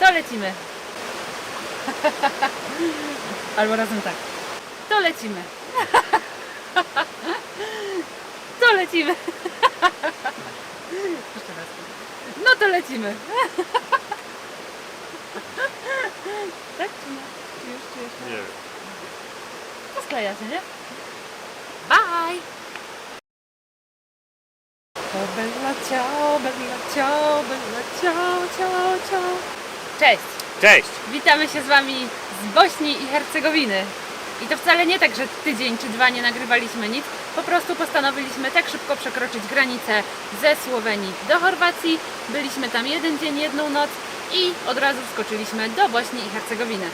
To lecimy. Albo razem tak. To lecimy. To lecimy. Jeszcze raz. No to lecimy. Tak czy nie? Czy Już, czy jeszcze? Nie wiem. To skleja się, nie? Bye! To bella ciao, bella ciao, bella ciao, ciao, ciao. Cześć! Cześć! Witamy się z Wami z Bośni i Hercegowiny. I to wcale nie tak, że tydzień czy dwa nie nagrywaliśmy nic. Po prostu postanowiliśmy tak szybko przekroczyć granicę ze Słowenii do Chorwacji. Byliśmy tam jeden dzień, jedną noc i od razu wskoczyliśmy do Bośni i Hercegowiny.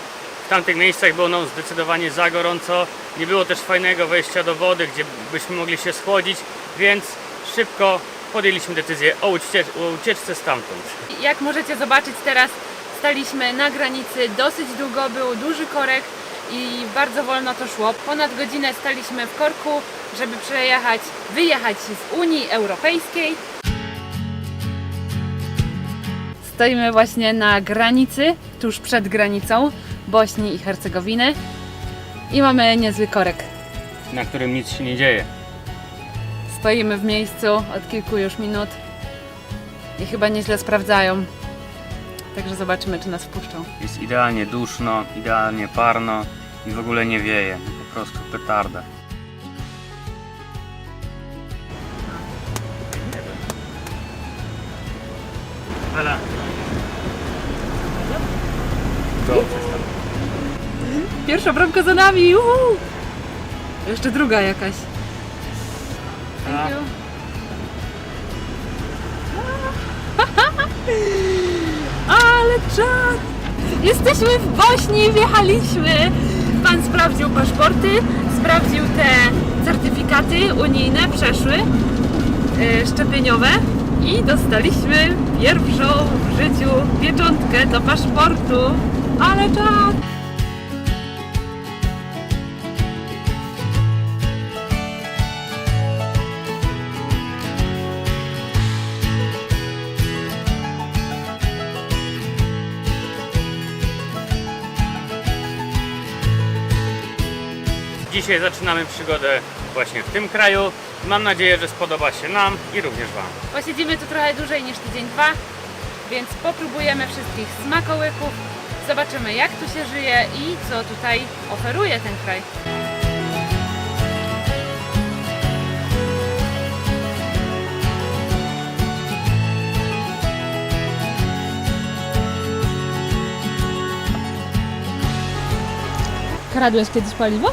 W tamtych miejscach było nam zdecydowanie za gorąco. Nie było też fajnego wejścia do wody, gdzie byśmy mogli się schłodzić, więc szybko podjęliśmy decyzję o, uciecz o ucieczce stamtąd. Jak możecie zobaczyć teraz staliśmy na granicy dosyć długo, był duży korek i bardzo wolno to szło. Ponad godzinę staliśmy w korku, żeby przejechać, wyjechać z Unii Europejskiej. Stoimy właśnie na granicy, tuż przed granicą Bośni i Hercegowiny i mamy niezły korek. Na którym nic się nie dzieje. Stoimy w miejscu od kilku już minut i chyba nieźle sprawdzają. Także zobaczymy, czy nas wpuszczą. Jest idealnie duszno, idealnie parno i w ogóle nie wieje. Po prostu petarda. Hela. Pierwsza bramka za nami! Uhu! Jeszcze druga jakaś. Thank you. Czad! Jesteśmy w Bośni, wjechaliśmy! Pan sprawdził paszporty, sprawdził te certyfikaty unijne, przeszły, e, szczepieniowe i dostaliśmy pierwszą w życiu pieczątkę do paszportu. Ale czad! Dzisiaj zaczynamy przygodę właśnie w tym kraju. Mam nadzieję, że spodoba się nam i również Wam. Posiedzimy tu trochę dłużej niż tydzień, dwa, więc popróbujemy wszystkich smakołyków, zobaczymy jak tu się żyje i co tutaj oferuje ten kraj. Kradłeś kiedyś paliwo?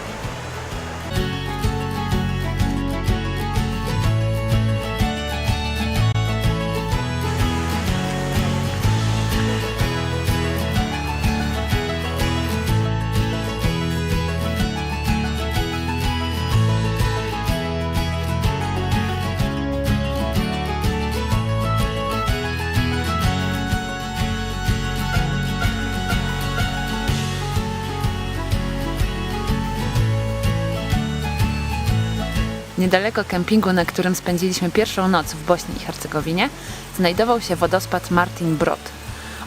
Niedaleko kempingu, na którym spędziliśmy pierwszą noc w Bośni i Hercegowinie, znajdował się wodospad Martin Brod.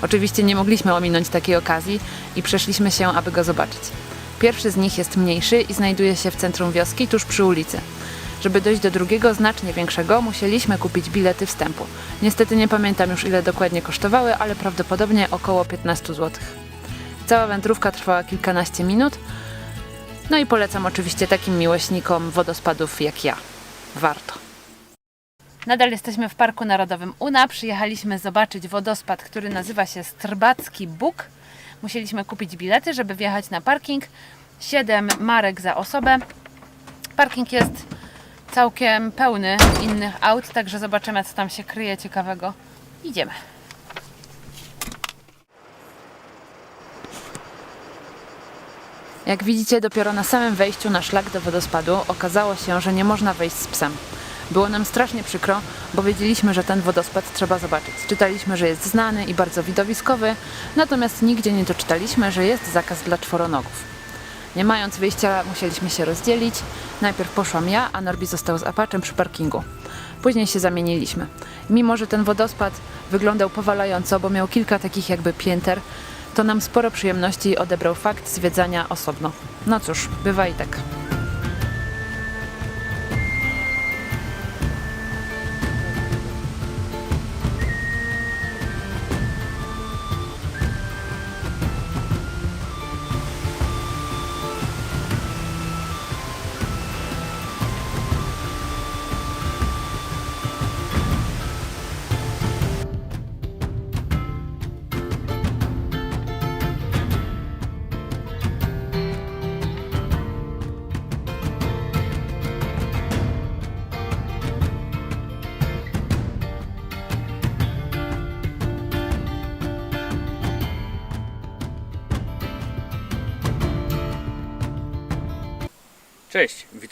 Oczywiście nie mogliśmy ominąć takiej okazji i przeszliśmy się, aby go zobaczyć. Pierwszy z nich jest mniejszy i znajduje się w centrum wioski, tuż przy ulicy. Żeby dojść do drugiego, znacznie większego, musieliśmy kupić bilety wstępu. Niestety nie pamiętam już ile dokładnie kosztowały, ale prawdopodobnie około 15 zł. Cała wędrówka trwała kilkanaście minut, no i polecam oczywiście takim miłośnikom wodospadów jak ja. Warto. Nadal jesteśmy w Parku Narodowym Una. Przyjechaliśmy zobaczyć wodospad, który nazywa się Strbacki Bóg. Musieliśmy kupić bilety, żeby wjechać na parking. 7 marek za osobę. Parking jest całkiem pełny innych aut, także zobaczymy, co tam się kryje ciekawego. Idziemy. Jak widzicie, dopiero na samym wejściu na szlak do wodospadu okazało się, że nie można wejść z psem. Było nam strasznie przykro, bo wiedzieliśmy, że ten wodospad trzeba zobaczyć. Czytaliśmy, że jest znany i bardzo widowiskowy, natomiast nigdzie nie doczytaliśmy, że jest zakaz dla czworonogów. Nie mając wyjścia, musieliśmy się rozdzielić. Najpierw poszłam ja, a Norbi został z Apaczem przy parkingu. Później się zamieniliśmy. Mimo, że ten wodospad wyglądał powalająco, bo miał kilka takich jakby pięter, to nam sporo przyjemności odebrał fakt zwiedzania osobno. No cóż, bywa i tak.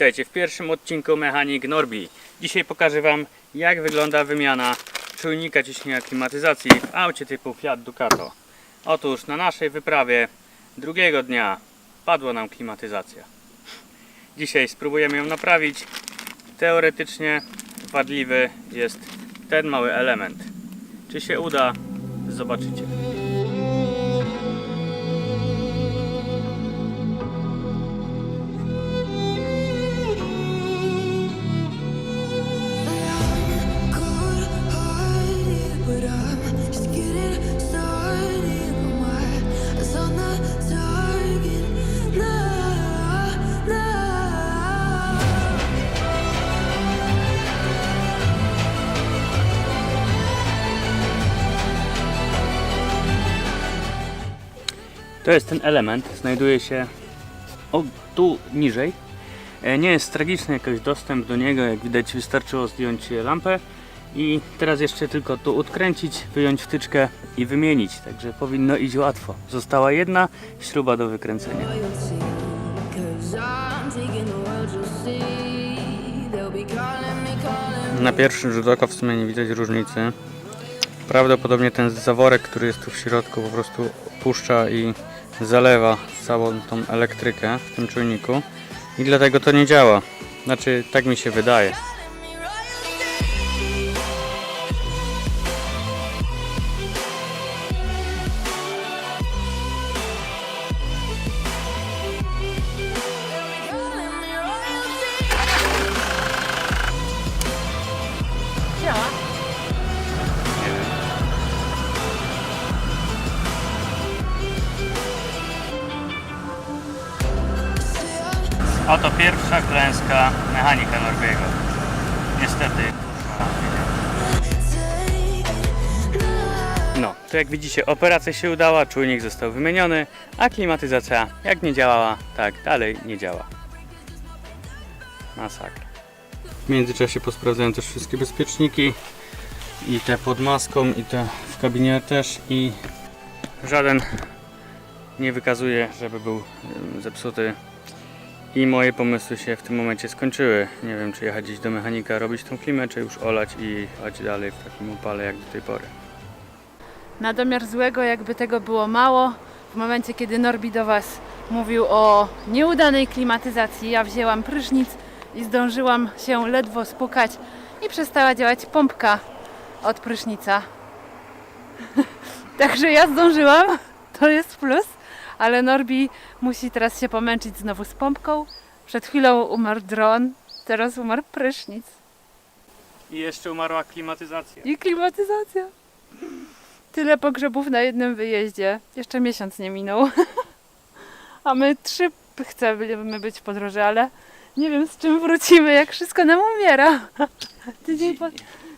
Witajcie w pierwszym odcinku Mechanik Norbi. Dzisiaj pokażę Wam jak wygląda wymiana czujnika ciśnienia klimatyzacji w aucie typu Fiat Ducato. Otóż na naszej wyprawie drugiego dnia padła nam klimatyzacja. Dzisiaj spróbujemy ją naprawić. Teoretycznie wadliwy jest ten mały element. Czy się uda? Zobaczycie. To jest ten element, znajduje się o, tu niżej. E, Nie jest tragiczny jakiś dostęp do niego, jak widać wystarczyło zdjąć lampę i teraz jeszcze tylko tu odkręcić, wyjąć wtyczkę i wymienić, także powinno iść łatwo. Została jedna śruba do wykręcenia. Na pierwszy rzut oka w sumie nie widać różnicy. Prawdopodobnie ten zaworek, który jest tu w środku po prostu puszcza i zalewa całą tą elektrykę w tym czujniku i dlatego to nie działa. Znaczy, tak mi się wydaje. Oto pierwsza klęska mechanika Norbiego. Niestety. No, to jak widzicie, operacja się udała, czujnik został wymieniony, a klimatyzacja jak nie działała, tak dalej nie działa. Masakra. W międzyczasie posprawdzałem też wszystkie bezpieczniki i te pod maską i te w kabinie też i żaden nie wykazuje, żeby był zepsuty i moje pomysły się w tym momencie skończyły. Nie wiem, czy jechać gdzieś do mechanika, robić tą klimę, czy już olać i jechać dalej w takim upale jak do tej pory. Na domiar złego, jakby tego było mało, w momencie kiedy Norbi do Was mówił o nieudanej klimatyzacji, ja wzięłam prysznic i zdążyłam się ledwo spukać i przestała działać pompka od prysznica. Także ja zdążyłam, to jest plus, ale Norbi musi teraz się pomęczyć znowu z pompką. Przed chwilą umarł dron, teraz umarł prysznic I jeszcze umarła klimatyzacja. i klimatyzacja. Tyle pogrzebów na jednym wyjeździe. Jeszcze miesiąc nie minął. A my trzy chcemy być w podróży, ale nie wiem z czym wrócimy, jak wszystko nam umiera. Tydzień po,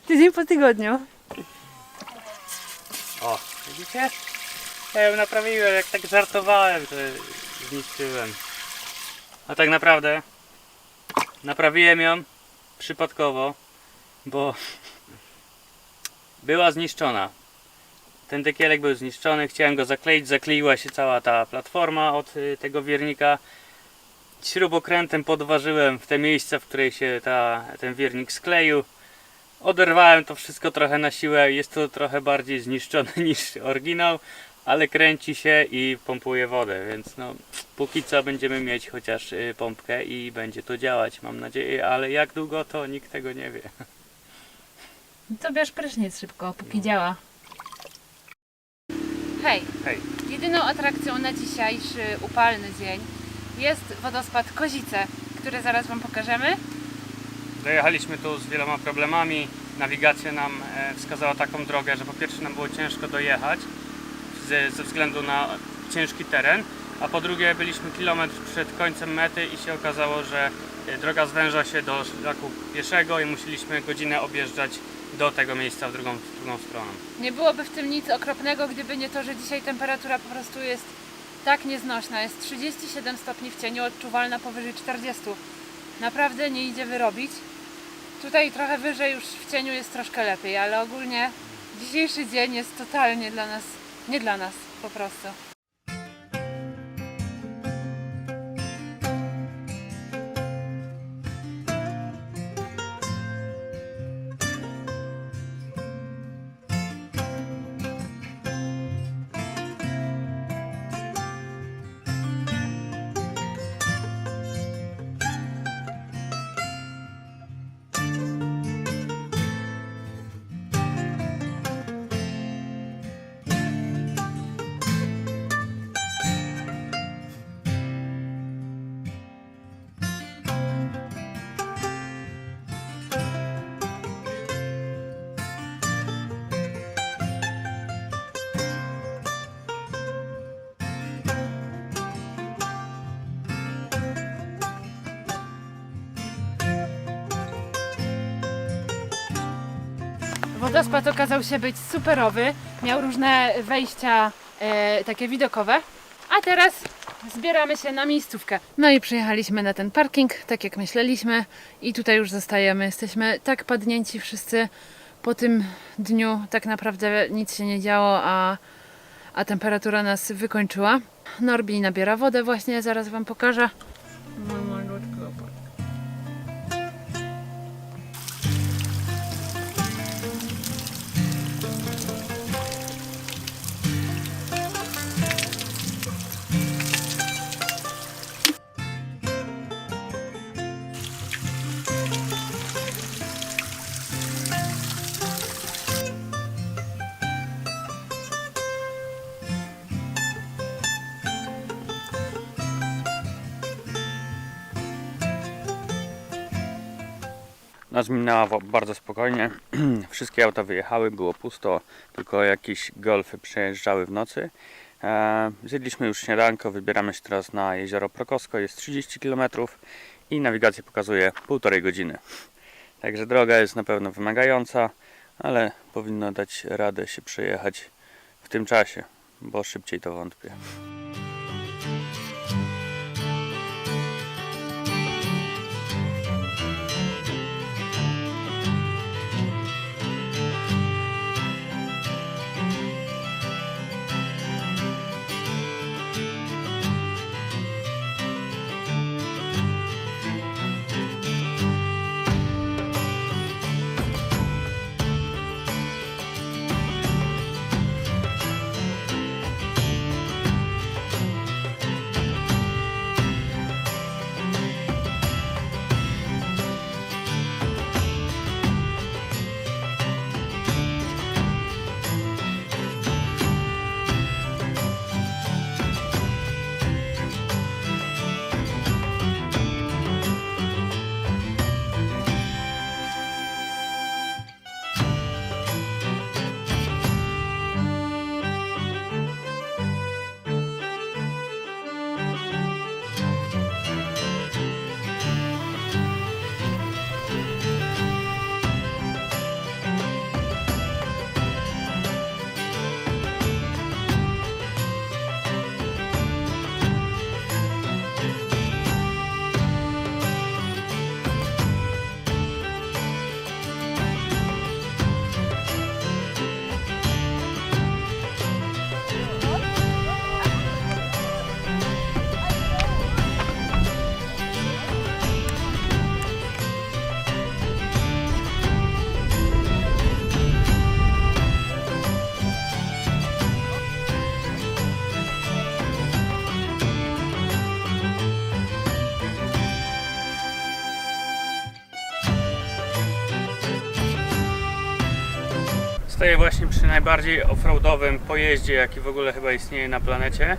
tydzień po tygodniu. O, widzicie? Ja ją naprawiłem, jak tak żartowałem, to zniszczyłem. A tak naprawdę naprawiłem ją przypadkowo, bo była zniszczona. Ten dekielek był zniszczony, chciałem go zakleić, zakleiła się cała ta platforma od y, tego wiernika. Śrubokrętem podważyłem w te miejsca, w której się ta, ten wiernik skleił. Oderwałem to wszystko trochę na siłę. Jest to trochę bardziej zniszczone niż oryginał, ale kręci się i pompuje wodę, więc no póki co będziemy mieć chociaż y, pompkę i będzie to działać, mam nadzieję, ale jak długo to nikt tego nie wie. To bierz prysznic szybko, póki działa. Hej, Hej, jedyną atrakcją na dzisiejszy upalny dzień jest wodospad Kozice, który zaraz Wam pokażemy. dojechaliśmy tu z wieloma problemami. Nawigacja nam e, wskazała taką drogę, że po pierwsze nam było ciężko dojechać ze, ze względu na ciężki teren, a po drugie byliśmy kilometr przed końcem mety i się okazało, że e, droga zwęża się do szlaku pieszego i musieliśmy godzinę objeżdżać do tego miejsca w drugą, w drugą stronę. Nie byłoby w tym nic okropnego, gdyby nie to, że dzisiaj temperatura po prostu jest tak nieznośna. Jest 37 stopni w cieniu, odczuwalna powyżej 40. Naprawdę nie idzie wyrobić. Tutaj trochę wyżej już w cieniu jest troszkę lepiej, ale ogólnie dzisiejszy dzień jest totalnie dla nas, nie dla nas po prostu. Wodospad okazał się być superowy, miał różne wejścia e, takie widokowe, a teraz zbieramy się na miejscówkę. No i przyjechaliśmy na ten parking, tak jak myśleliśmy i tutaj już zostajemy. Jesteśmy tak padnięci wszyscy po tym dniu, tak naprawdę nic się nie działo, a, a temperatura nas wykończyła. Norbi nabiera wodę właśnie, zaraz Wam pokażę. Noc minęła bardzo spokojnie. Wszystkie auta wyjechały, było pusto, tylko jakieś golfy przejeżdżały w nocy. E, zjedliśmy już śniadanko, wybieramy się teraz na jezioro Prokosko, jest 30 km i nawigacja pokazuje półtorej godziny. Także droga jest na pewno wymagająca, ale powinno dać radę się przejechać w tym czasie, bo szybciej to wątpię. Stoję właśnie przy najbardziej offroadowym pojeździe, jaki w ogóle chyba istnieje na planecie.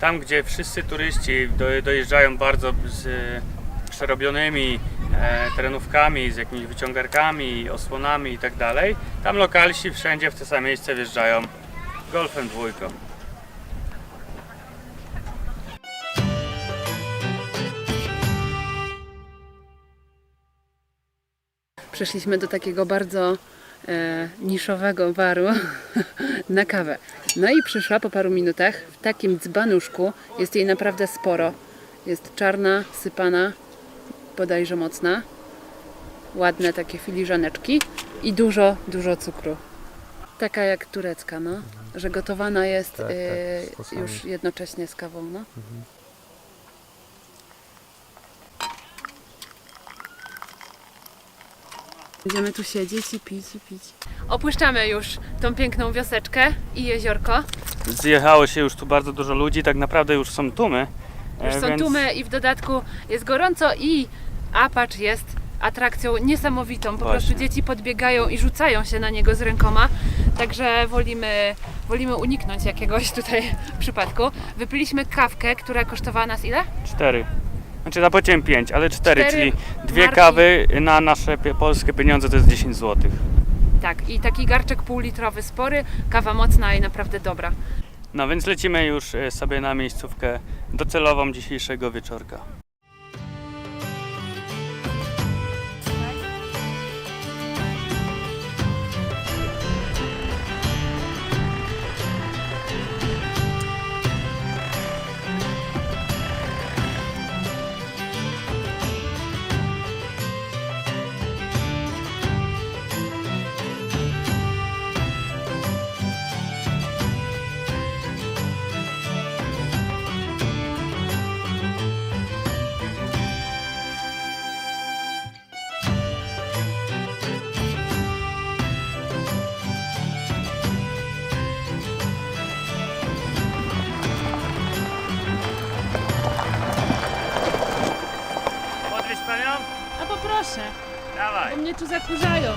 Tam, gdzie wszyscy turyści do, dojeżdżają bardzo z e, przerobionymi e, terenówkami, z jakimiś wyciągarkami, osłonami i tak. Tam lokalsi wszędzie w te same miejsce wjeżdżają golfem dwójką. Przyszliśmy do takiego bardzo niszowego baru na kawę. No i przyszła po paru minutach w takim dzbanuszku. Jest jej naprawdę sporo. Jest czarna, sypana, bodajże mocna. Ładne takie filiżaneczki i dużo, dużo cukru. Taka jak turecka, no. Że gotowana jest Tak, tak, e, już jednocześnie z kawą, no. Będziemy tu siedzieć i pić i pić. Opuszczamy już tą piękną wioseczkę i jeziorko. Zjechało się już tu bardzo dużo ludzi, tak naprawdę już są tłumy. Już e, są więc- tłumy i w dodatku jest gorąco i Apacz jest atrakcją niesamowitą. Po Właśnie. prostu dzieci podbiegają i rzucają się na niego z rękoma. Także wolimy, wolimy uniknąć jakiegoś tutaj przypadku. Wypiliśmy kawkę, która kosztowała nas ile? Cztery. Znaczy zapłaciłem pięć, ale cztery, Cztery czyli dwie marki. kawy na nasze pie- polskie pieniądze to jest 10 zł. Tak, i taki garczek półlitrowy spory, kawa mocna i naprawdę dobra. No więc lecimy już e, sobie na miejscówkę docelową dzisiejszego wieczorka. Tu zakurzają.